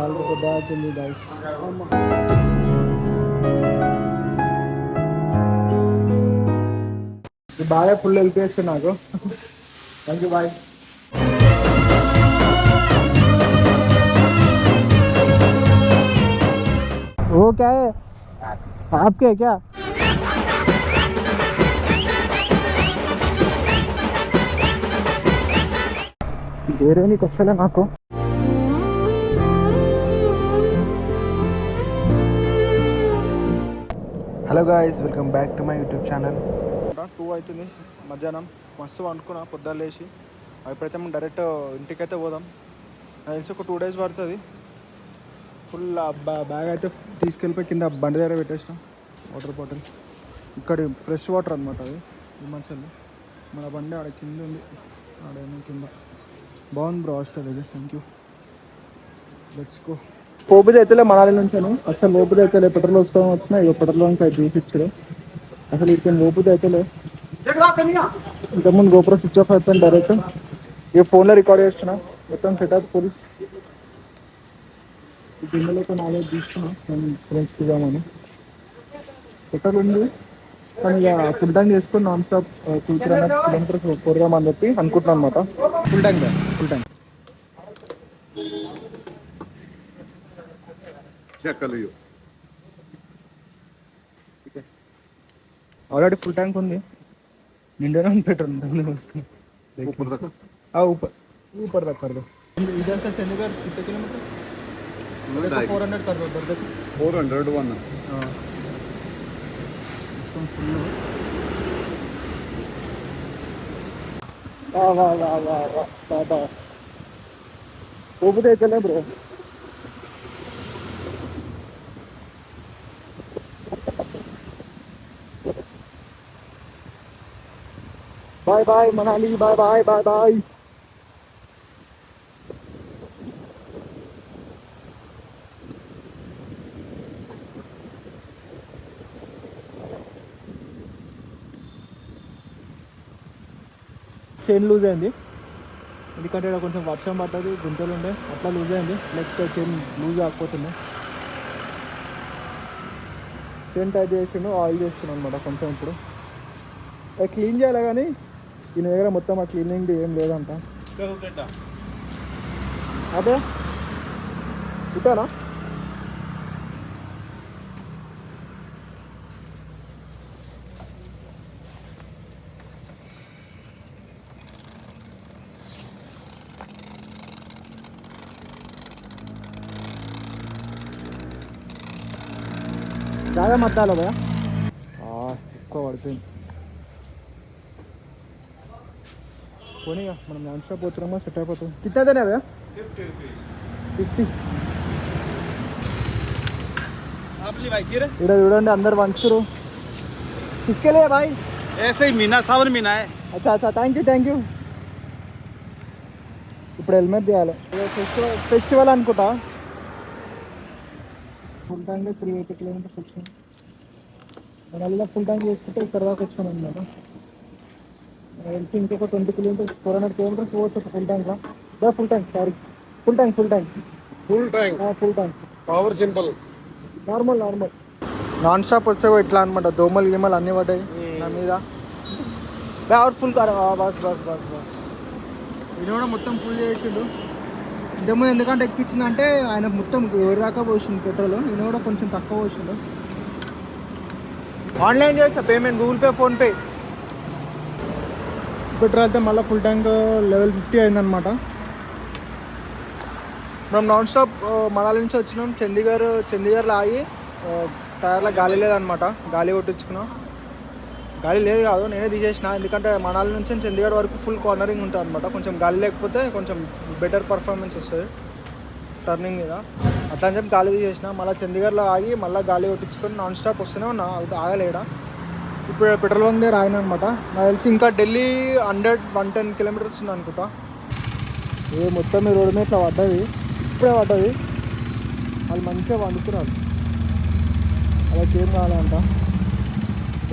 కాలు పెద్ద అవుతుంది గైస్ బాగా ఫుల్ హెల్ప్ చేస్తుంది నాకు థ్యాంక్ యూ బాయ్ वो क्या है आपके है क्या వేరే నీకు వస్తలే hello guys welcome back to my YouTube channel two అవుతుంది మధ్యాహ్నం. మస్తు అనుకున్నా పొద్దున్న లేచి. ఎప్పుడైతే మనం డైరెక్ట్ ఇంటికైతే పోదాం. అది తెలిసి ఒక టూ డేస్ పడుతుంది. ఫుల్ బ్యాగ్ అయితే తీసుకెళ్ళిపోయి కింద బండి దగ్గర పెట్టేసిన. వాటర్ బాటిల్ ఇక్కడ ఫ్రెష్ వాటర్ అనమాట అది. ఈ మంచి మన బండి ఆడ కింద ఉంది. ఆడేమో కింద. బాగుంది బ్రో హాస్టల్ ఇది. థ్యాంక్ యూ లెట్స్ గో పోపుది అయితే మనాలి నుంచాను. అసలు లోపుది అయితే పెట్రోల్ వస్తాం వచ్చినా ఇక పెట్రోల్ అయితే చూపించారు అసలు ఇక్కడ లోపుది అయితే ఇంతకుముందు గోపురం స్విచ్ ఆఫ్ అయిపోయింది డైరెక్ట్ ఇక ఫోన్లో రికార్డ్ చేస్తున్నా. మొత్తం సెటప్ ఫుల్ ఈ గిన్నెలతో నాలుగు తీసుకున్నా. నేను ఫ్రెండ్స్ తిరిగామని పెట్రోల్ ఉంది. కానీ ఇక ఫుల్ ట్యాంక్ చేసుకుని non stop two three hundred kilometres చెప్పి అనుకుంటున్నాను అనమాట full tank full tank check कर लियो ఆల్రెడీ ఫుల్ ట్యాంక్ ఉంది నిండా ఉంది పెట్రోల్ ऊपर तक हाँ ऊपर ऊपर तक कर दो इधर से चंडीगढ़ कितने किलोमीटर फोर हंड्रेड कर दो उधर देखो फोर हंड्रेड वन हाँ एकदम full है। वाह वाह वाह वाह वाह वाह वाह वो भी देख ले bro bye bye Manali. Bye bye bye bye chain loose అయింది. ఎందుకంటే ఇక్కడ కొంచెం వర్షం పడ్డది గుంతలు ఉండే అట్లా లూజ్ అయింది. లేకపోతే చైన్ లూజ్ కాకపోతుంది చైన్ టైట్ చేసిండు ఆయిల్ చేస్తున్నాను అనమాట కొంచెం ఇప్పుడు. క్లీన్ చేయాలి కానీ దీని దగ్గర మొత్తం ఆ క్లీనింగ్ ఏం లేదంట. అదే ఉంటానా చాలా మట్టాలో కదా ఎక్కువ పడుతుంది ಕೊನೆಯ ಮೇಡಮ್ ನಾನು ಶಾಪ್ ಹೋತ್ರಮ್ಮ ಸೆಟಪ್ ಹೋತ್ರ ಕಿತ್ತದೇನೆ ಅವೇ ఫిఫ్టీ इधर जुड़े अंदर बंद करो किसके लिए भाई ऐसे ही मीना सावन मीना है अच्छा अच्छा थैंक यू थैंक यू ఇప్పుడు హెల్మెట్ తీయాలి ఫెస్టివల్ అనుకుంటా full tank three eighty kilometres వచ్చింది దానివల్ల ఫుల్ ట్యాంక్ చేసుకుంటే ఇక్కడ దాకా వచ్చాను అనమాట ఎంత ఇంకొక twenty kilometres four hundred kilometres పోవచ్చు ఫుల్ ట్యాంక్ లా. Full tank sorry full tank full tank full tank full tank power simple normal normal non stop వస్తే ఇట్లా అనమాట దోమలు గీమలు అన్నీ పడ్డాయి. నా మీద. Powerful car bus bus bus bus. ఇది కూడా మొత్తం ఫుల్ చేసిండు. ఇంతకుముందు ఎందుకంటే ఎక్కించిందంటే ఆయన మొత్తం ఎవరిదాకా పోసిండు? పెట్రోల్. నేను కూడా కొంచెం తక్కువ పోసిండు. ఆన్లైన్ చేయొచ్చా? Payment Google Pay PhonePe petrol అయితే మళ్ళీ ఫుల్ ట్యాంక్ లెవెల్ ఫిఫ్టీ అయిందనమాట మనం నాన్ స్టాప్ మనాలి నుంచి వచ్చినాం. చండీగఢ్ చండీగఢ్లో ఆగి uh, టైర్లో గాలి లేదనమాట గాలి కొట్టించుకున్నాం. గాలి లేదు కాదు నేనే తీసేసిన. ఎందుకంటే మనాలి నుంచి చండీగఢ్ వరకు ఫుల్ కార్నరింగ్ ఉంటుంది అనమాట కొంచెం గాలి లేకపోతే కొంచెం బెటర్ పర్ఫార్మెన్స్ వస్తుంది. టర్నింగ్ మీద. అట్లా అని చెప్పి గాలి తీసేసిన. మళ్ళీ చండీగఢ్లో ఆగి మళ్ళీ గాలి కొట్టించుకొని నాన్ స్టాప్ వస్తూనే ఉన్నా. అది ఆగలేడా? ఇప్పుడు పెట్రోల్ బంక్ దగ్గర ఆయన అనమాట నాకు తెలిసి ఇంకా Delhi hundred one ten kilometres ఉంది అనుకుంటా. ఏ మొత్తం ఈ రోడ్డు మీద ఇట్లా పడ్డది. ఇప్పుడే పడ్డది. వాళ్ళు మంచిగా వండుతున్నారు వాళ్ళకి ఏం కావాలంట.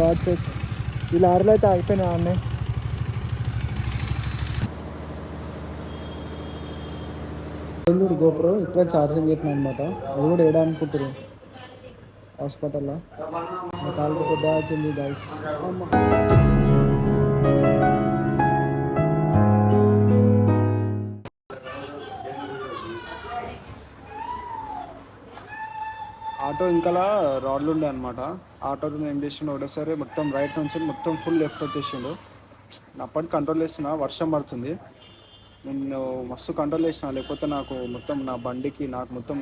గాడ్ సెట్. ఈ లారీలు అయితే ఆగిపోయినాయి అన్నీ. గోపురం ఇప్పుడే ఛార్జింగ్ పెట్టినా అనమాట అది కూడా వేయడానికి హాస్పిటల్లో. నా కాలు పెద్ద అవుతుంది గైస్ ఆటో ఇంకలా రాడ్లు ఉండే అనమాట ఆటో ఏం చేసిండు ఒకటేసారి మొత్తం రైట్ నుంచి మొత్తం ఫుల్ లెఫ్ట్ వచ్చేసిండు. అప్పటికి కంట్రోల్ చేసిన వర్షం పడుతుంది. నేను మస్తు కంట్రోల్ చేసిన లేకపోతే నాకు మొత్తం నా బండికి నాకు మొత్తం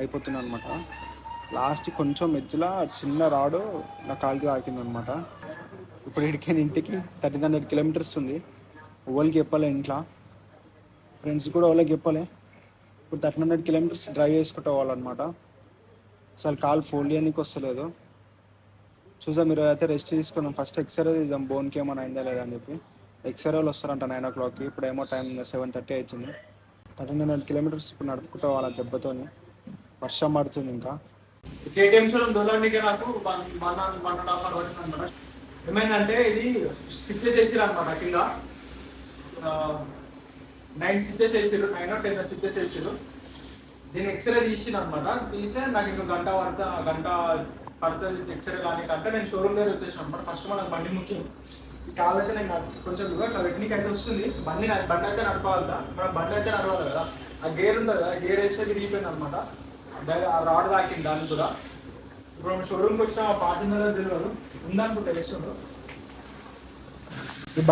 అయిపోతుంది అనమాట లాస్ట్ కొంచెం ఎడ్జ్లా చిన్న రాడు నా కాలుకి తాకింది అనమాట ఇప్పుడు ఇడికి ఇంటికి థర్టీన్ హండ్రెడ్ కిలోమీటర్స్ ఉంది. ఓళ్ళకి చెప్పలే ఇంట్లో. ఫ్రెండ్స్ కూడా వాళ్ళకి చెప్పలే. ఇప్పుడు థర్టీన్ హండ్రెడ్ కిలోమీటర్స్ డ్రైవ్ చేసుకుంటూ పోవాలన్నమాట. అసలు కాలు ఫోల్డ్ చేయడానికి వస్తలేదు. చూసా మీరు అయితే రెస్ట్ తీసుకున్నాం ఫస్ట్ ఎక్స్రే ఇద్దాం బోన్కి ఏమైనా అయిందా లేదా అని చెప్పి. ఎక్స్రే వాళ్ళు వస్తారంట నైన్ ఓ క్లాక్కి. ఇప్పుడు ఏమో టైం సెవెన్ థర్టీ అవుతుంది థర్టీన్ హండ్రెడ్ కిలోమీటర్స్ ఇప్పుడు నడుపుకుంటూ వాళ్ళ దెబ్బతోని. వర్షం పడుతుంది ఇంకా. కేటీఎంసీలో షోరూమ్ నాకు one one and half hour పడుతుంది అనమాట ఏమైందంటే ఇది స్టిచ్చెస్ చేసిరు అనమాట కింద. నైన్ స్టిచ్చెస్ వేసిరు నైన్ టెన్ స్టిచ్చెస్ వేసిరు దీన్ని ఎక్స్రే తీసిన అనమాట తీసే నాకు ఇంకో గంట పడతా గంట పడుతుంది ఎక్స్రే కానీ అంటే నేను షోరూమ్ దగ్గర వచ్చేసాను అనమాట ఫస్ట్ మనకు బండి ముఖ్యం. ఈ అయితే నేను కొంచెం ఇవ్వ ఇట్లా అయితే వస్తుంది. బండి బండి అయితే నడపాలి మన బండి అయితే నడవాలి కదా. ఆ గేర్ ఉంటుంది కదా గేర్ వేస్తే విరిగిపోయింది అనమాట రాడ్ తాకింది దాన్ని కూడా. ఇప్పుడు షోరూమ్కి వచ్చిన పార్టీ మీద తెలియదు. ఉందనుకుంటా వేస్తుండ్రు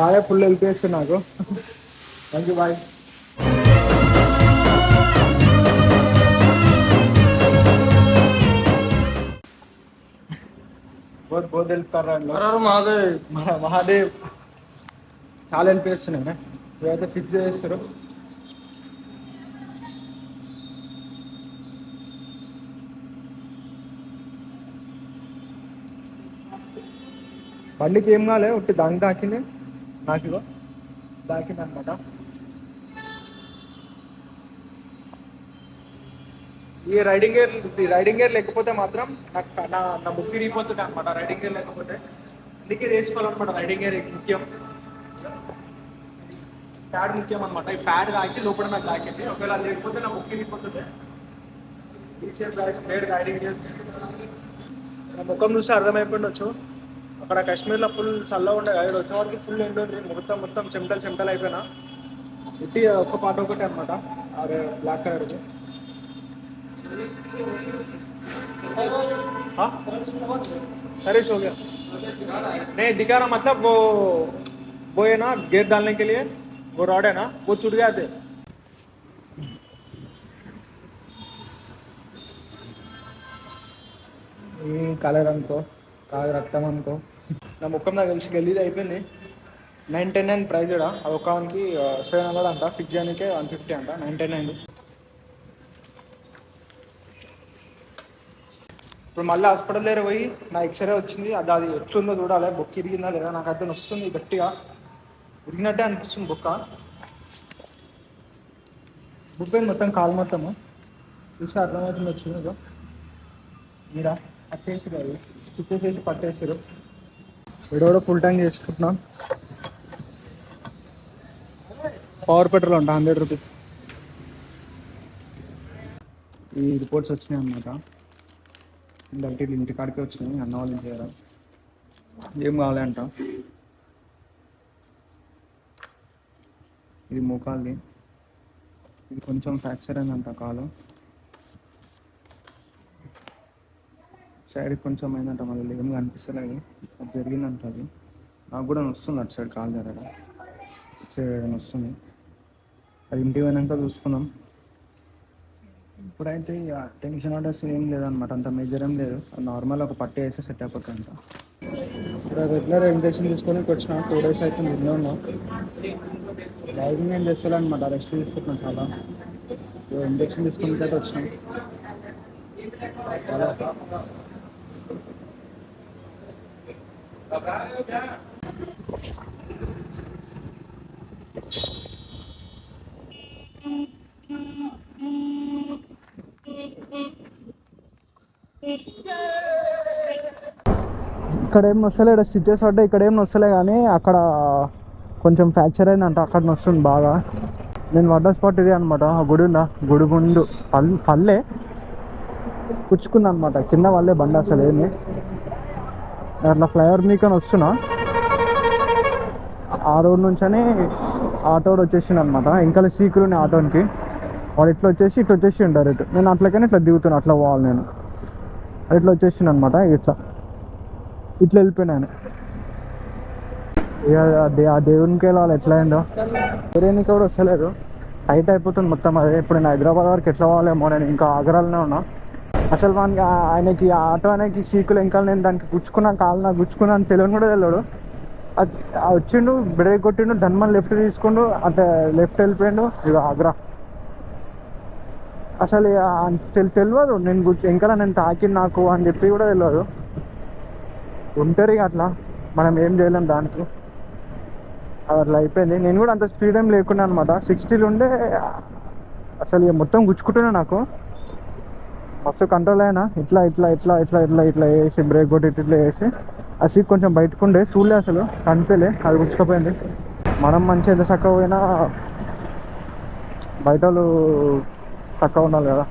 బాగా ఫుల్ హెల్ప్ చేస్తుంది నాకు. Thank you bye both both help Mahadev. Mahadev. చాలా హెల్ప్ చేస్తున్నాయి ఇవైతే ఫిక్స్ చేస్తారు బండికి ఏం కాలే ఒకటి దానికి దాకింది. నాకు ఇగో దాకింది అనమాట ఈ రైడింగ్ గేర్ ఈ రైడింగ్ గేర్ లేకపోతే మాత్రం నాకు నా నా బుక్ విరిగిపోతుండే అనమాట రైడింగ్ గేర్ లేకపోతే. అందుకే తీసుకోవాలన్నమాట రైడింగ్ గేర్ ముఖ్యం. ప్యాడ్ ముఖ్యం అనమాట ఈ ప్యాడ్ తాకి లోపల నాకు తాకింది ఒకవేళ లేకపోతే నా రీసెంట్ స్ప్రేడ్ రైడింగ్ గేర్. నా ముఖం చూస్తే అర్థమైపోయిండొచ్చు. అక్కడ కాశ్మీర్లో ఫుల్ చల్లగా ఉండే ఇక్కడ వచ్చే వరకు ఫుల్ ఎండ్ ఉంది మొత్తం మొత్తం చెమటలు చెమటలు అయిపోయినా ఇట్టి ఒక్క పాట ఒకటి అనమాట అరే బ్లాక్ కలర్ది हाँ सर्विस हो गया नहीं दिखा ना मतलब वो वो है ना गेट डालने के लिए वो रॉड है ना वो टूट गया थे ఈ కలర్ అనుకో కాదు రక్తం అనుకో నా ముఖం నాకు తెలిసి గెలీది అయిపోయింది. నైన్ టెన్ నైన్ ప్రైజ్ కూడా అది ఒకనికి సెవెన్ హండ్రెడ్ అంట. ఫిక్స్ చేయడానికి వన్ ఫిఫ్టీ అంట. నైన్ టెన్ నైన్ ఇప్పుడు మళ్ళీ హాస్పిటల్ దగ్గర పోయి నా ఎక్స్రే వచ్చింది. అది అది ఎట్లుందో చూడాలి. బొక్క ఇరిగిందా లేదా? నాకు అయితే వస్తుంది గట్టిగా. ఇరిగినట్టే అనిపిస్తుంది బొక్క. బుక్ అయింది మొత్తం కాలు మొత్తము? చూసి అర్థమవుతుంది వచ్చింది ఇదో మీరా పట్టేసారు అది. స్టిచ్చెస్ వేసి పట్టేసారు వీడోడ ఫుల్ ట్యాంక్ చేసుకుంటున్నాం. పవర్ పెట్రోల్ అంట హండ్రెడ్ రూపీస్ ఈ రిపోర్ట్స్ వచ్చినాయి అన్నమాట. డైరెక్ట్ ఇంటి కాడికి వచ్చినాయి అన్న వాళ్ళు ఇంటి ఏం కావాలి అంట. ఇది మోకాల్ది. ఇది కొంచెం ఫ్రాక్చర్ అయిందంట కాలు. సైడ్ కొంచెం అయిందంట మళ్ళీ ఏం కనిపిస్తలేదు అది జరిగిందంట అది. నాకు కూడా వస్తుంది అటు సైడ్ కాల్ జరగ ఇటు సైడ్ వస్తుంది అది ఇంటికి పోయినాక చూసుకుందాం. ఇప్పుడైతే ఇక టెన్షన్ ఆర్డర్స్ ఏం లేదనమాట అంత మేజర్ ఏం లేదు. నార్మల్ ఒక పట్టి వేస్తే సెట్ అయిపోతుందంట. ఇప్పుడు రెగ్యులర్ ఇంజక్షన్ తీసుకొని వచ్చిన టూ డేస్ అయితే నిన్నే ఉన్నాం. డ్రైవింగ్ ఏం చేస్తాను అనమాట రెస్ట్ తీసుకుంటున్నాం చాలా. ఇంజక్షన్ తీసుకుని అయితే వచ్చినాం. ఇక్కడ ఏం నొస్తలే స్టిచ్చెస్ పడ్డాయి ఇక్కడ ఏం నొస్తలే కానీ అక్కడ కొంచెం ఫ్రాక్చర్ అయిందంట అక్కడ నొస్తుంది బాగా. నేను వడ్డ స్పాట్ ఇది అనమాట ఆ గుడి ఉందా? గుడి ముందు పల్ పల్లె. పుచ్చుకుంది అనమాట కింద వాళ్ళే బండి అసలు ఏమి అట్లా ఫ్లైఓవర్ మీకని వస్తున్నా. ఆ రోడ్ నుంచని ఆటో వచ్చేసింది అనమాట ఇంకా సీకులు ఆటోకి వాడు ఇట్లా వచ్చేసి ఇట్లా వచ్చేసి డైరెక్ట్. నేను అట్లకని ఇట్లా దిగుతున్నా అట్లా పోవాలి నేను. ఇట్లా వచ్చేసింది అనమాట ఇట్లా. ఇట్లా వెళ్ళిపోయినాను ఇక ఆ దే- ఆ దేవునికి వెళ్ళాలి ఎట్లా అయిందో వేరే కూడా వస్తలేదు. టైట్ అయిపోతుంది మొత్తం. అదే ఇప్పుడు నేను హైదరాబాద్ వరకు ఎట్లా పోవాలేమో నేను ఇంకా ఆగ్రాలోనే ఉన్నా. అసలు మనకి ఆయనకి ఆటో ఆయనకి సీకులు ఇంకా నేను దానికి గుచ్చుకున్నా కాలు నాకు గుచ్చుకున్నా అని తెలియని కూడా తెలియడు. వచ్చిండు బ్రేక్ కొట్టిండు ధన్మన్ లెఫ్ట్ తీసుకుండు అంటే లెఫ్ట్ వెళ్ళిపోయిండు. ఇక ఆగ్రా. అసలు ఇక తెలియదు నేను గుర్తు ఇంకా నేను తాకింది నాకు అని చెప్పి కూడా తెలియదు ఉంటారు ఇక అట్లా. మనం ఏం చేయలేం దానికి. అట్లా అయిపోయింది. నేను కూడా అంత స్పీడ్ ఏం లేకుండా అనమాట సిక్స్టీలు ఉండే అసలు ఇక మొత్తం గుచ్చుకుంటున్నా నాకు. మస్తు కంట్రోల్ అయినా ఇట్లా ఇట్లా ఇట్లా ఇట్లా ఇట్లా ఇట్లా వేసి బ్రేక్ కొట్టి ఇట్లా ఇట్లా వేసి ఆ సీట్ కొంచెం బయటకుండే చూడలే అసలు కనిపించలే అది గుచ్చుకపోయింది. మనం మంచి ఎంత చక్కగా పోయినా బయట వాళ్ళు చక్కగా ఉండాలి కదా.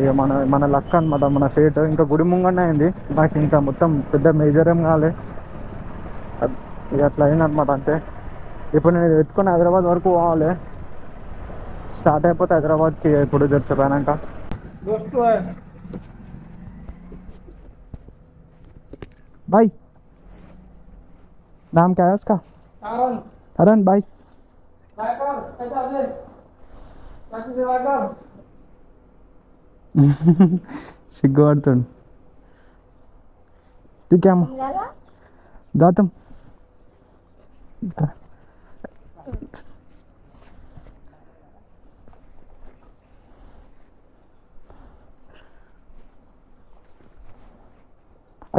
ఇక మన మన లక్ అనమాట మన ఫేట్ ఇంకా గుడి ముంగనే అయింది. నాకు ఇంకా మొత్తం పెద్ద మేజర్ ఏం కాలే. ఇక అట్లా అయిందనమాట అంతే. ఇప్పుడు నేను ఇది పెట్టుకుని హైదరాబాద్ వరకు పోవాలి. స్టార్ట్ అయిపోతే హైదరాబాద్కి ఇప్పుడు తెలుసు పోయినాక भाई नाम क्या है उसका अरुण भाई సిగ్గుపడుతుండు టీకేమో గౌతమ్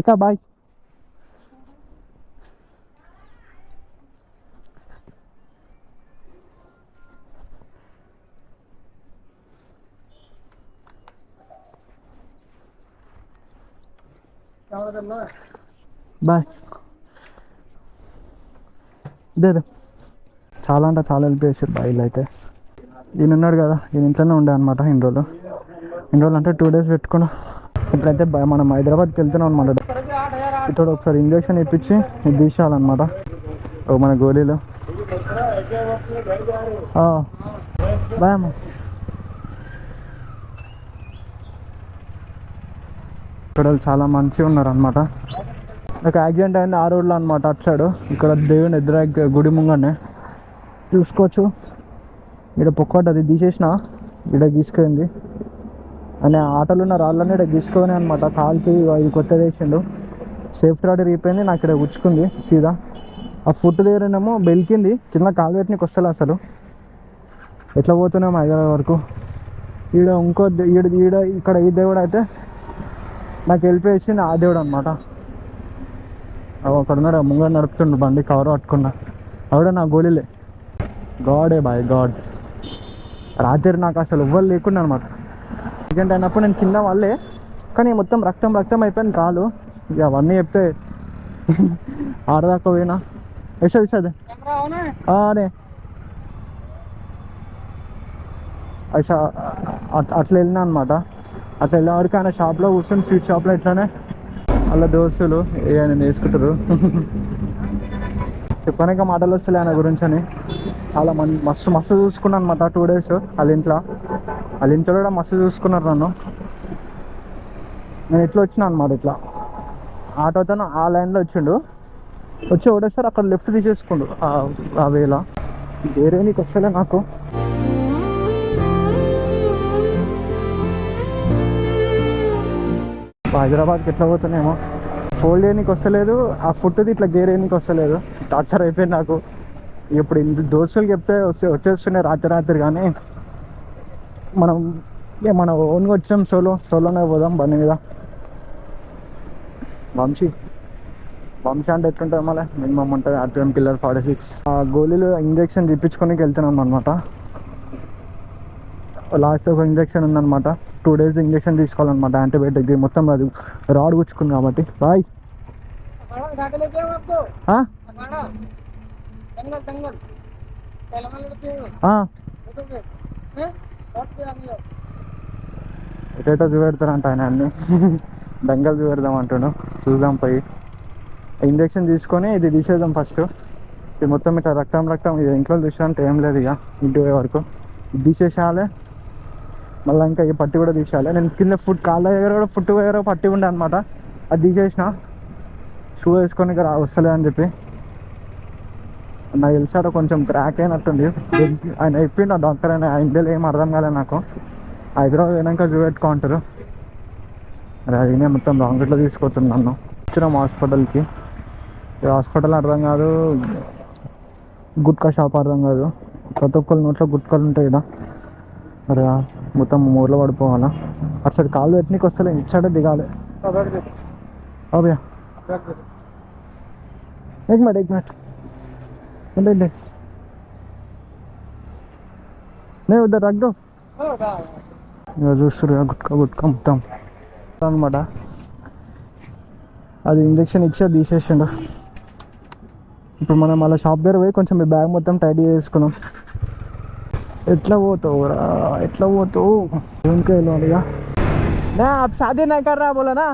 అక్క బాయ్ బాయ్ ఇదే చాలా అంటే చాలా హెల్ప్ చేశారు బాయిలు అయితే ఈయన ఉన్నాడు కదా ఈయన ఇంట్లోనే ఉండే అనమాట ఇన్ని రోజులు. ఇన్ని రోజులు అంటే టూ డేస్ పెట్టుకున్నా. ఇప్పుడైతే మనం హైదరాబాద్కి వెళ్తున్నాం అనమాట ఇతడు ఒకసారి ఇంజక్షన్ ఇప్పించి ఇది తీసేయాలన్నమాట. ఓ మన గోళీలో. ఆ, బాయ్ అమ్మ. ఇక్కడ వాళ్ళు చాలా మంచిగా ఉన్నారు అనమాట నాకు యాక్సిడెంట్ అయింది ఆ రోడ్లో అనమాట అటు సైడ్. ఇక్కడ దేవుని ఎదురు గుడి ముంగనే. చూసుకోవచ్చు. ఇక్కడ పొక్కటి అది తీసేసిన ఇక్కడ గీసుకుంది. అని ఆటలు ఉన్న రాళ్ళని ఇక్కడ గీసుకొని అనమాట కాలుకి ఇది కొత్తది వేసిండు. సేఫ్టీ రాడ్ రీపోయింది నాకు ఇక్కడ ఉచ్చుకుంది సీదా. ఆ ఫుట్ దగ్గరనేమో బెలికింది కింద కాలు పెట్టినకి వస్తలే అసలు. ఎట్లా పోతున్నాం హైదరాబాద్ వరకు. ఈడ ఇంకో ఈడ ఈడ ఇక్కడ ఈ దేవుడు అయితే నాకు వెళ్ళిపోయేసింది ఆ దేవుడు అనమాట అక్కడ ఉన్నాడు ముంగ నడుపుతుండు బండి కవర్ పట్టుకున్నా. ఆవిడ నా గోళీలే. గాడే బాయ్ గాడ్. రాత్రి నాకు అసలు ఎవ్వరు లేకుండా అనమాట ఎందుకంటే అయినప్పుడు నేను కింద వాళ్ళే కానీ మొత్తం రక్తం రక్తం అయిపోయింది కాలు. ఇక అవన్నీ చెప్తే ఆడదాకా పోయినా. వేసేది వేసేది అనే అసా అట్- అట్లా వెళ్ళినా అనమాట అట్లా వెళ్ళే వరకు ఆయన షాప్లో కూర్చొని స్వీట్ షాప్లో ఇట్లానే వాళ్ళ దోస్తులు ఏ ఆయన వేసుకుంటారు చెప్పానిక మాటలు వస్తలే ఆయన గురించి అని. చాలా మంది మస్తు మస్తు చూసుకున్నాను అనమాట టూ డేస్ వాళ్ళ ఇంట్లో. వాళ్ళ ఇంట్లో కూడా మస్తు చూసుకున్నారు నన్ను. నేను ఇట్లా వచ్చిన అనమాట ఇట్లా. ఆటోతో ఆ లైన్లో వచ్చిండు. వచ్చి ఒకటేసారి అక్కడ లెఫ్ట్ తీసేసుకుండు. ఆ- వేళ. వేరే నీకు వస్తలే నాకు. హైదరాబాద్కి ఎట్లా పోతున్నామో ఫోల్డ్ చేయడానికి వస్తలేదు. ఆ ఫుట్ది ఇట్లా గేరేయడానికి వస్తలేదు. టార్చర్ అయిపోయింది నాకు. ఇప్పుడు ఇంత దోస్తులు చెప్తే వస్తే వచ్చేస్తున్నాయి రాత్రి రాత్రి కానీ మనం ఇక మనం ఓన్గా వచ్చినాం సోలో సోలోనే పోదాం బండి మీద. వంశీ. వంశ అంటే ఎట్లుంటుంది మళ్ళీ? మినిమం ఉంటుంది ఆర్పిఎం పిల్లర్ ఫార్టీ సిక్స్. ఆ గోళీలు ఇంజెక్షన్ చెప్పించుకొని వెళ్తున్నాం అనమాట లాస్ట్ ఒక ఇంజక్షన్ ఉందనమాట టూ డేస్ ఇంజక్షన్ తీసుకోవాలన్నమాట. యాంటీబయోటిక్ మొత్తం అది రాడ్ గుచ్చుకుంది కాబట్టి. బాయ్. ఎటేటో చూపెడతారంట ఆయన అన్నీ. డంగల్ చూడదాం అంటున్నాను చూద్దాం పోయి. ఇంజక్షన్ తీసుకొని ఇది తీసేద్దాం ఫస్ట్. ఇది మొత్తం ఇట్లా రక్తం రక్తం. ఇది ఇంట్లో చూసానంటే ఏం లేదు ఇక. ఇంటి వరకు. ఇది తీసేసాలే మళ్ళీ ఇంకా ఈ పట్టి కూడా తీసేయాలి. నేను కింద ఫుడ్ కాళ్ళ దగ్గర కూడా ఫుడ్ దగ్గర పట్టి ఉండే అనమాట అది తీసేసిన. షూ వేసుకొని ఇక్కడ వస్తలే అని చెప్పి. నాకు తెలిసాడు కొంచెం క్రాక్ అయినట్టుంది. ఆయన చెప్పిండు డాక్టర్ అని ఇండియాలో ఏం అర్థం కాలేదు నాకు. హైదరాబాద్ పోయినాక చూపెట్టుకుంటారు మరి అదినే మొత్తం రాంగట్లో తీసుకొచ్చున్నాను నన్ను. వచ్చినాం హాస్పిటల్కి. హాస్పిటల్ అర్థం కాదు. గుట్కా షాప్ అర్థం కాదు. ప్రతి ఒక్కరి నోట్లో గుట్కాలు ఉంటాయి కదా మరి మొత్తం ఊర్లో పడిపోవాలా? అసలు కాలు పెట్టినకి వస్తలే ఇచ్చాడే దిగాలి. Abhaya egg madam egg madam ఉండండి నేను రగ్గు ఇక చూస్తురు గుట్కా గుట్కా మొత్తం. అనమాట అది ఇంజక్షన్ ఇచ్చి అది తీసేసిండు. ఇప్పుడు మనం అలా షాప్ దగ్గర పోయి కొంచెం మీ బ్యాగ్ మొత్తం టైట్ చేసుకున్నాం. ఎట్లా పోతావు రా? ఎట్లా పోతావు? ఇంకా. వెళ్ళాలిగా నా? షాదీ నా రా బోలనా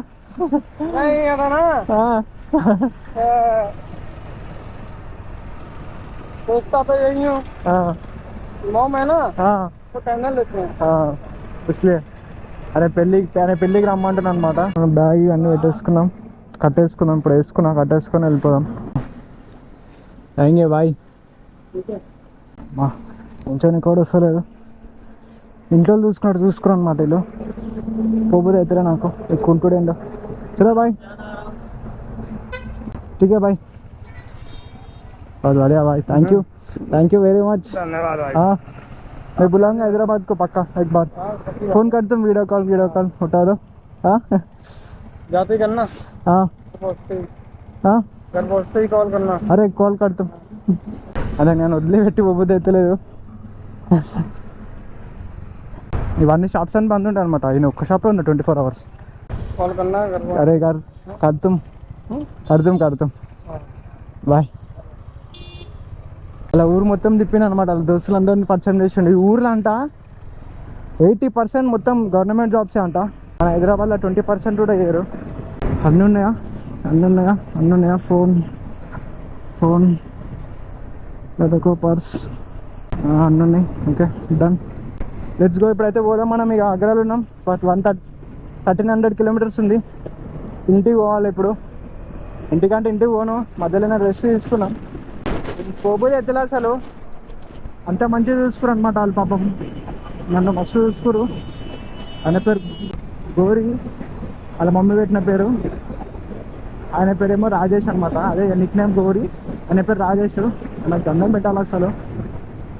ఇస్లే అరే పెళ్ళి ఆయన పెళ్ళికి రమ్మంటాను అనమాట బ్యాగ్ ఇవన్నీ పెట్టేసుకున్నాం. కట్టేసుకున్నాం. ఇప్పుడు వేసుకున్నాం కట్టేసుకొని వెళ్ళిపోదాం. Thank bye. మా కొంచెం కూడా వస్తలేదు. ఇంట్లో చూసుకున్నట్టు చూసుకున్నాను అనమాట వీళ్ళు. పోబోదు అవుతారా నాకు. ఎక్కువ ఉంటుండేందో బాయ్. ఠీకే బాయ్. అది bye. Thank you thank you very much ధన్యవాదాలు मैं बुलाऊंगा हैदराबाद को पक्का एक बार फोन कर तुम वीडियो कॉल वीडियो అరే కాల్ दो అదే నేను వదిలిపెట్టి బొబ్బు తెత్తలేదు ఇవన్నీ షాప్స్ అని బంద్ ఉంటాయి అనమాట ఈయన ఒక్క షాప్లో ఉంది ట్వంటీ ఫోర్ అవర్స్ అరే గారు కడుతాం కడుతాం కడుతాం బాయ్ అలా ఊరు మొత్తం తిప్పిన అనమాట వాళ్ళ దోస్తులందరినీ పరిచయం చేసిండు. ఈ ఊర్లో అంట ఎయిటీ పర్సెంట్ మొత్తం గవర్నమెంట్ జాబ్సే అంట. మన హైదరాబాద్లో ట్వంటీ పర్సెంట్ కూడా వేయరు అన్నీ ఉన్నాయా? అన్నీ ఉన్నాయా? అన్నీ ఉన్నాయా? ఫోన్ ఫోన్ లేదా పర్స్. అన్నీ ఉన్నాయి. Okay done. Let's go. ఇప్పుడైతే పోదాం మనం. ఇక ఆగ్రాలో ఉన్నాం. But one thirty thirteen hundred kilometres ఉంది. ఇంటికి పోవాలి ఇప్పుడు. ఇంటికంటే ఇంటికి పోను. మధ్యలోనే రెస్ట్ తీసుకున్నాం. పోబోయే ఎత్తలే అసలు? అంత మంచిగా చూసుకోరు అనమాట వాళ్ళు పాపం. నన్ను మస్తు చూసుకోరు. ఆయన పేరు గోరి. వాళ్ళ మమ్మీ పెట్టిన పేరు. ఆయన పేరేమో రాజేష్ అనమాట అదే నిక్ నేమ్ గోరి. ఆయన పేరు రాజేష్. నాకు దండం పెట్టాలి అసలు.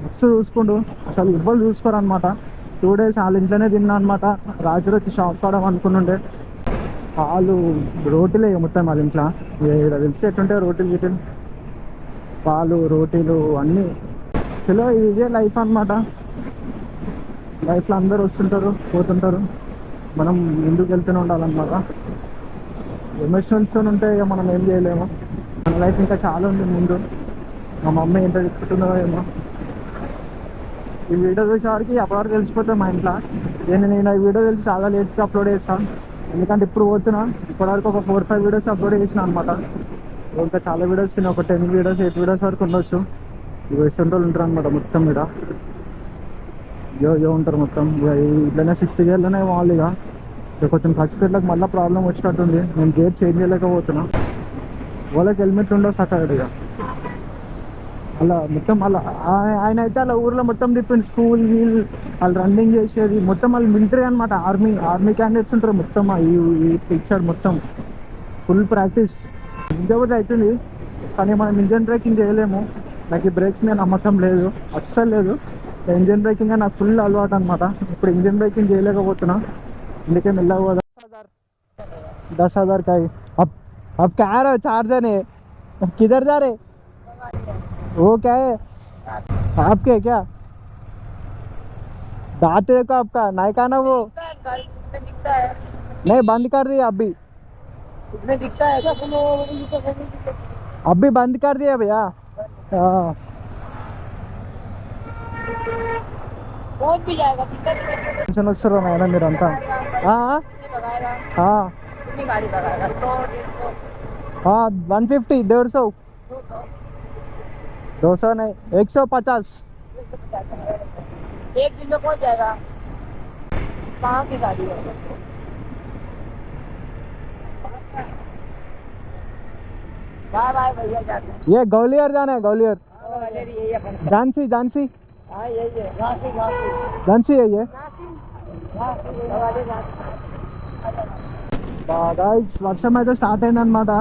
మస్తు చూసుకుండు. అసలు ఇవ్వరు చూసుకోరు అనమాట టూ డేస్ వాళ్ళ ఇంట్లోనే తిన్నా అనమాట రాత్రి వచ్చి షాప్ కావడం అనుకునుండే వాళ్ళు రోటీలే మొత్తం వాళ్ళ ఇంట్లో. తెలిసి ఎట్లుంటే రోటీలు గిటీలు పాలు రోటీలు అన్నీ. చలో ఇదే లైఫ్ అనమాట లైఫ్లో అందరు వస్తుంటారు పోతుంటారు. మనం ముందుకు వెళ్తూనే ఉండాలన్నమాట. ఎమోషన్స్తో ఉంటే ఇక మనం ఏం చేయలేము. మన లైఫ్ ఇంకా చాలా ఉంది ముందు. మా మమ్మీ ఎంత చెప్పుకుంటుందో ఏమో. ఈ వీడియో చూసేవారికి అప్పటివరకు తెలిసిపోతాయి మా ఇంట్లో. నేను నేను ఈ వీడియో తెలిసి చాలా లేట్గా అప్లోడ్ చేస్తాను ఎందుకంటే ఇప్పుడు పోతున్నా. ఇప్పటివరకు ఒక ఫోర్ ఫైవ్ వీడియోస్ అప్లోడ్ చేసిన అనమాట ఇంకా చాలా వీడియోస్ నేను ఒక టెన్ వీడియోస్ ఎయిట్ వీడియోస్ వరకు ఉండొచ్చు. వేసేంటి వాళ్ళు ఉంటారు అనమాట మొత్తం ఇక్కడ యో యో ఉంటారు మొత్తం. ఇట్లనే సిక్స్త్ గేర్లోనే వాళ్ళు ఇక కొంచెం ఫస్ట్ ఖర్చుపేట్లకు మళ్ళీ ప్రాబ్లం వచ్చినట్టుంది. నేను గేర్ చేంజ్ చేయలేకపోతున్నా. వాళ్ళకి హెల్మెట్లు ఉండవు సకాడు ఇక అలా మొత్తం అలా ఆయన అయితే అలా ఊర్లో మొత్తం తిప్పింది స్కూల్ వాళ్ళు రన్నింగ్ చేసేది. మొత్తం వాళ్ళు మిలిటరీ అనమాట ఆర్మీ ఆర్మీ క్యాండిడేట్స్ ఉంటారు మొత్తం. ఈ పిక్చర్ మొత్తం. ఫుల్ ప్రాక్టీస్ ఇంజబుద్ధి అవుతుంది. కానీ మనం ఇంజన్ బ్రేకింగ్ చేయలేము. నాకు ఈ బ్రేక్స్ మీద నమ్మకం లేదు. అస్సలు లేదు. ఇంజన్ బ్రేకింగ్ నాకు ఫుల్ అలవాటు అనమాట ఇప్పుడు ఇంజన్ బ్రేకింగ్ చేయలేకపోతున్నా. అందుకే మెల్లగా दस హజార్ का అప్ క్యార अब कह रहे हो चार जने किधर जा रहे वो क्या है आपके क्या इसमें दिखता है तो बंद कर दिया भैया? हाँ। टेंशन उससे है ना मेरा हाँ हाँ। हाँ।, हाँ। वन फिफ्टी डेढ़ सौ। दो सौ। नहीं एक सौ पचास। एक दिन पहुँच जाएगा। कहाँ की गाड़ी है। बाय बाय भैया जाते हैं ये ग्वालियर जाना है ग्वालियर हाँ, यही है अपन झांसी झांसी हाँ यही है झांसी झांसी झांसी है ये झांसी झांसी झांसी గాయస్ వర్షం అయితే స్టార్ట్ అయిందనమాట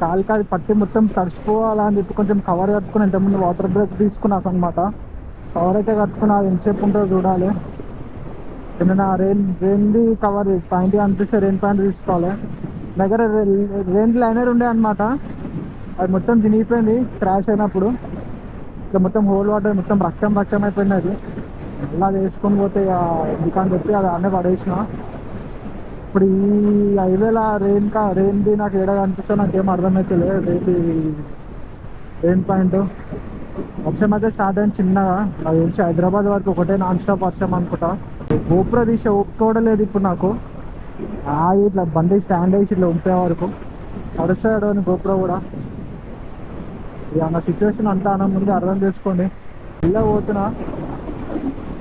కాలు కాదు పట్టి మొత్తం తడిసిపోవాలా అని చెప్పి కొంచెం కవర్ కట్టుకుని ఇంతకుముందు వాటర్ బ్రేక్ తీసుకున్నాను అనమాట కవర్ అయితే కట్టుకున్నా అది ఎంతసేపు ఉంటుందో చూడాలి ఏమైనా రెయిన్ రెయిన్ది కవర్ పాయింట్ అనిపిస్తే రెయిన్ పాయింట్ తీసుకోవాలి నా దగ్గర రేంజ్ లైనర్ ఉండే అనమాట అది మొత్తం తినిగిపోయింది క్రాష్ అయినప్పుడు. ఇట్లా మొత్తం హోల్ వాటర్ మొత్తం రక్తం రక్తం అయిపోయింది అది. అలా అది వేసుకొని పోతే ఇక ఎందుకని చెప్పి అది అన్నీ పడేసిన. ఇప్పుడు ఈ హైవేల రెయిన్ కా రెయిన్ది నాకు ఏడా కనిపిస్తే నాకేం లేదు రేపు రెయిన్ పాయింట్ వర్షం అయితే స్టార్ట్ అయింది చిన్నగా. నాకు తెలిసి హైదరాబాద్ వరకు ఒకటే నాన్ స్టాప్ వర్షం అనుకుంటా. గోపుర తీసే ఒప్పుకోవడలేదు ఇప్పుడు నాకు. ఆగి ఇట్లా బండి స్టాండ్ వేసి ఇట్లా ఉంపే వరకు నడుస్తాడు అని గోపురం కూడా. ఇక నా సిచ్యువేషన్ అంతా అన్న ముందు అర్థం చేసుకోండి. ఇలా పోతున్నా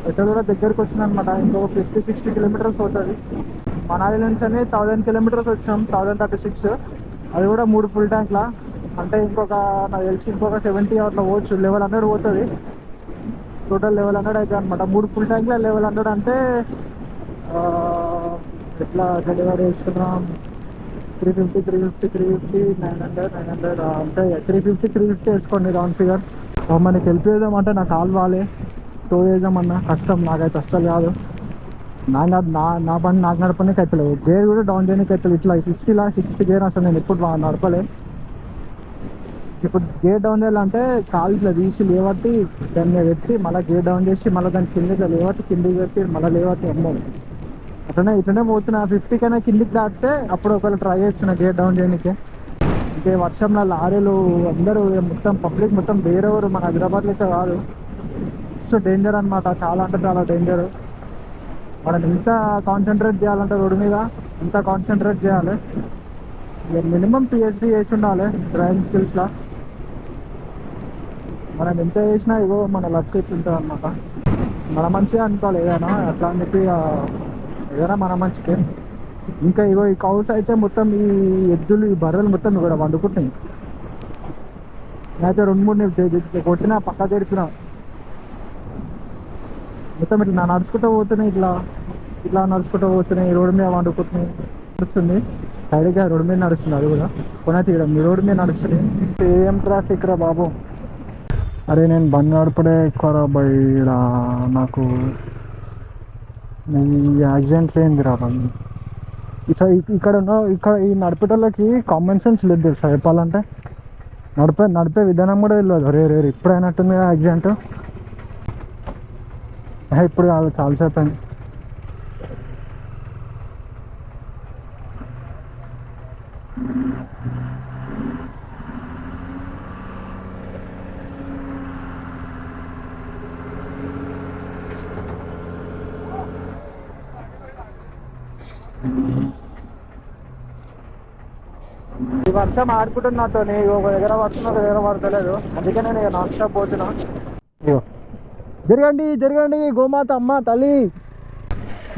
ఎక్కడ కూడా దగ్గరకు వచ్చిన అనమాట ఇంకో ఫిఫ్టీ సిక్స్టీ కిలోమీటర్స్ అవుతుంది మనాలి నుంచి థౌజండ్ కిలోమీటర్స్ వచ్చినాం థౌజండ్ థర్టీ సిక్స్ అది కూడా మూడు ఫుల్ ట్యాంక్లా అంటే ఇంకొక నాకు తెలిసి ఇంకొక సెవెంటీ అట్లా పోవచ్చు. లెవెల్ హండ్రెడ్ పోతుంది. టోటల్ లెవెల్ హండ్రెడ్ అవుతుంది అనమాట మూడు ఫుల్ ట్యాంక్ల లెవెల్ హండ్రెడ్ అంటే ఎట్లా డెలివరీ వేసుకున్నాం three fifty three fifty three fifty nine hundred nine hundred అంటే త్రీ ఫిఫ్టీ త్రీ ఫిఫ్టీ వేసుకోండి రౌండ్ ఫిగర్ మనకి హెల్ప్ చేద్దామంటే నాకు కాల్ వాలే టో చేద్దామన్నా కష్టం నాకైతే అస్సలు కాదు. నా నా- నా పని నాకు నడపడానికి అవుతలేదు గేర్ కూడా డౌన్ చేయడానికి అవుతలేదు ఇట్లా ఫిఫ్టీలా సిక్స్టీ గేర్ అసలు నేను ఎప్పుడు బా- నడపలే. ఇప్పుడు గేర్ డౌన్ చేయాలంటే కాలు ఇట్లా తీసి లేవట్టి దాన్ని పెట్టి మళ్ళీ గేర్ డౌన్ చేసి మళ్ళీ దాని కింద ఇట్లా లేవట్టి కిందకి పెట్టి మళ్ళీ లేవట్టి అమ్మో. అట్లనే ఇట్లనే పోతున్నా. ఫిఫ్టీ కన్నా కిందికి దాటితే అప్పుడు ఒకవేళ ట్రై చేస్తున్నా గేట్ డౌన్ చేయడానికి. ఇంకే వర్షంలో లారీలు అందరూ మొత్తం పబ్లిక్ మొత్తం వేరెవరు మన హైదరాబాద్ లెక్క కాదు. సో డేంజర్ అనమాట చాలా అంటే చాలా డేంజర్ మనం ఎంత కాన్సన్ట్రేట్ చేయాలంటే రోడ్డు మీద ఎంత కాన్సన్ట్రేట్ చేయాలి. మినిమం పిహెచ్డి చేసి ఉండాలి డ్రైవింగ్ స్కిల్స్లో మనం ఎంత చేసినా ఇగో మన లక్ ఇట్లుంటుంది అనమాట మన మంచిగా అనుకోవాలి ఏదైనా. అట్లా అని చెప్పి ఏదైనా మన మంచికే. ఇంకా ఇగో ఈ కౌస్ అయితే మొత్తం ఈ ఎద్దులు ఈ బర్రెలు మొత్తం ఇక్కడ వండుకుంటున్నాయి. నేనైతే రెండు మూడు నేను కొట్టినా పక్క తెరిపినా. మొత్తం ఇట్లా నా నడుచుకుంటూ పోతున్నాయి ఇట్లా. ఇట్లా నడుచుకుంటూ పోతున్నాయి ఈ రోడ్డు మీద వండుకుంటున్నాయి. నడుస్తుంది. సైడ్గా రోడ్డు మీద నడుస్తుంది అది కూడా. కొన తీయడం మీ రోడ్డు మీద నడుస్తుంది. ఏం ట్రాఫిక్ రా బాబు. అరే నేను బండి నడపడే ఎక్కువ రా బయట నాకు ఈ యాక్సిడెంట్ లేనిది రా బండి ఇక్కడ ఉన్న ఇక్కడ ఈ నడిపేటోళ్ళకి కామన్ సెన్స్ లేదు తెలుసా చెప్పాలంటే? నడిపే నడిపే విధానం కూడా తెలియదు. రే రే ఇప్పుడు అయినట్టుంది యాక్సిడెంట్ ఇప్పుడు కాదు చాలాసేపు అయింది ఈ వర్షం ఆడుకుంటుంది నాతో ఒక దగ్గర పడుతున్నా ఒక దగ్గర పడతలేదు. అందుకే నేను ఇక నాన్ స్టాప్ పోతున్నా. ఇగో. జరగండి జరగండి గోమాత అమ్మ తల్లి.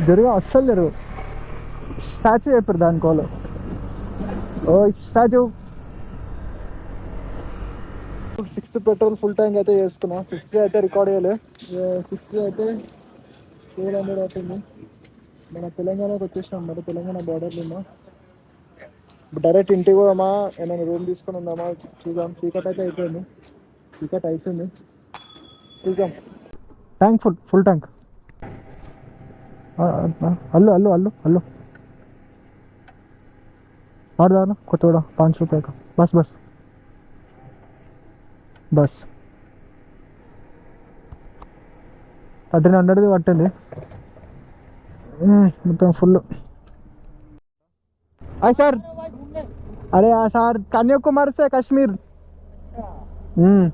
జరుగు అస్సలు జరుగు. స్టాచ్యూ చెప్పారు దాని కోలు ఓ statue. Sixth petrol full tank అయితే చేసుకున్నాం. సిక్స్త్ అయితే రికార్డ్ చేయలే. సిక్స్త్ అయితే ఫోర్ హండ్రెడ్ అవుతుంది. మన తెలంగాణకి వచ్చేసినాం. మరి తెలంగాణ బార్డర్లో ఉన్నాం డైరెక్ట్ ఇంటికి పోదామా? ఏమైనా రూమ్ తీసుకొని ఉందామా? చూద్దాం. చీకట్ అయితే అయిపోయింది. చీకట్ అవుతుంది చూద్దాం. Tank full full tank. Allu అల్లు అల్లు అల్లు. ఆడదా కొత్తగూడ పాంచ్ రూపాయ బస్ బస్. బస్. థర్టీన్ హండ్రెడ్ది పట్టింది. మొత్తం ఫుల్. Hi sir. अरे हाँ सर कन्याकुमारी से कश्मीर। हम्म।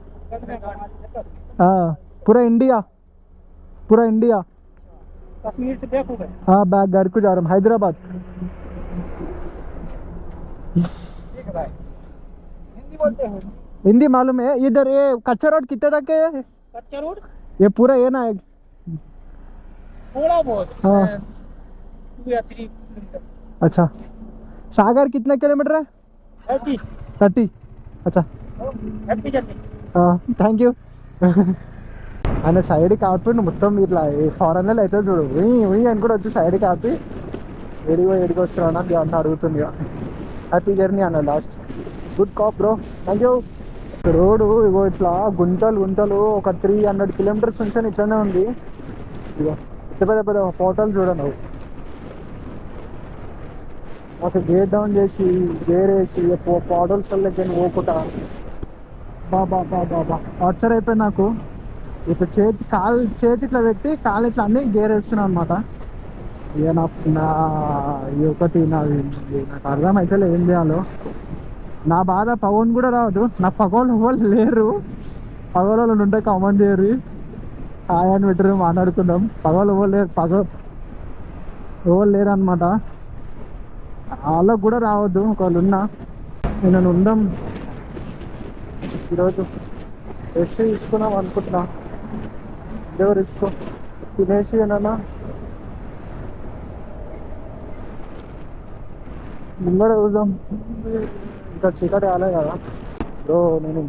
हाँ पूरा इंडिया। पूरा इंडिया। कश्मीर से बैक हो। गए हाँ बैग घर को जा रहा हूँ हैदराबाद। हिंदी बोलते हैं? हिंदी मालूम है इधर ये कच्चा रोड कितने तक है? कच्चा रोड? ये पूरा ये ना है। थोड़ा बहुत हाँ। अच्छा। सागर कितने किलोमीटर है? థర్టీ అచ్చా థ్యాంక్ యూ ఆయన సైడ్ కాపీ మొత్తం ఇట్లా ఫారెన్లో అయితే చూడు. అని కూడా వచ్చి సైడ్ కాపీ ఎడిగో ఎడిగో వస్తున్నాను అది అన్న అడుగుతుంది హ్యాపీ జర్నీ అన్న last good cop bro thank you road ఇగో ఇట్లా గుంతలు గుంతలు ఒక త్రీ హండ్రెడ్ కిలోమీటర్స్ నుంచి ఇట్లానే ఉంది. ఇగో పెద్ద పెద్ద పెద్ద హోటల్ చూడండి. ఒక గేట్ డౌన్ చేసి గేర్ వేసి పాడల్స్ వాళ్ళకి పోకుండా. బాబా బాబా బా టార్చర్ అయిపోయింది నాకు. ఇక చేతి కాలు చేతి ఇట్లా పెట్టి కాలు ఇట్లా అన్ని గేర్ వేస్తున్నాను అనమాట ఇక నా నా ఈ ఒకటి నాది నాకు అర్థమైతే ఏం చేయాలో. నా బాధ పవన్ కూడా రాదు. నా పగోళ్ళు వాళ్ళు లేరు. పగోళ్ళు ఉంటే కామన్ చేయరు. హాయ్ అని పెట్టరు మాట్లాడుకుందాం. పగోళ్ళు ఎవరు లేరు పగ ఎవరు లేరు అనమాట వాళ్ళకు కూడా రావద్దు ఒకవేళ ఉన్నా. నేను ఉందాం. ఈరోజు రెస్ట్ తీసుకున్నాం అనుకుంటున్నా. ఏదో రిస్క్ తినేసి ఏమన్నా? ముంగడ చూద్దాం ఇంకా చీకటి రాలే కదా. బ్రో నేను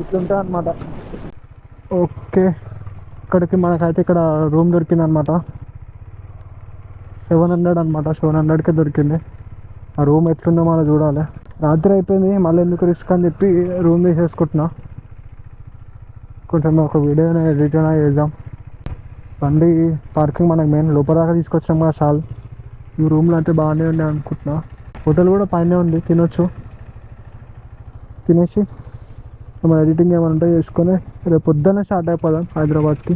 ఇట్లుంటా అనమాట ఓకే. ఇక్కడికి మనకైతే ఇక్కడ రూమ్ దొరికింది అనమాట సెవెన్ హండ్రెడ్ అనమాట సెవెన్ హండ్రెడ్కే దొరికింది. ఆ రూమ్ ఎట్లుందో మనం చూడాలి. రాత్రి అయిపోయింది మళ్ళీ ఎందుకు రిస్క్ అని చెప్పి రూమ్ తీసేసుకుంటున్నా. కొంచెం ఒక వీడియో ఎడిట్ అయినా చేద్దాం. బండి పార్కింగ్ మనకు మెయిన్ లోపల దాకా తీసుకొచ్చాం కదా సాల్ ఈ రూమ్లో అయితే బాగానే ఉండే అనుకుంటున్నా. హోటల్ కూడా పైనే ఉంది తినొచ్చు. తినేసి మన ఎడిటింగ్ ఏమైనా ఉంటే చేసుకొని రేపు పొద్దున్నే స్టార్ట్ అయిపోదాం హైదరాబాద్కి.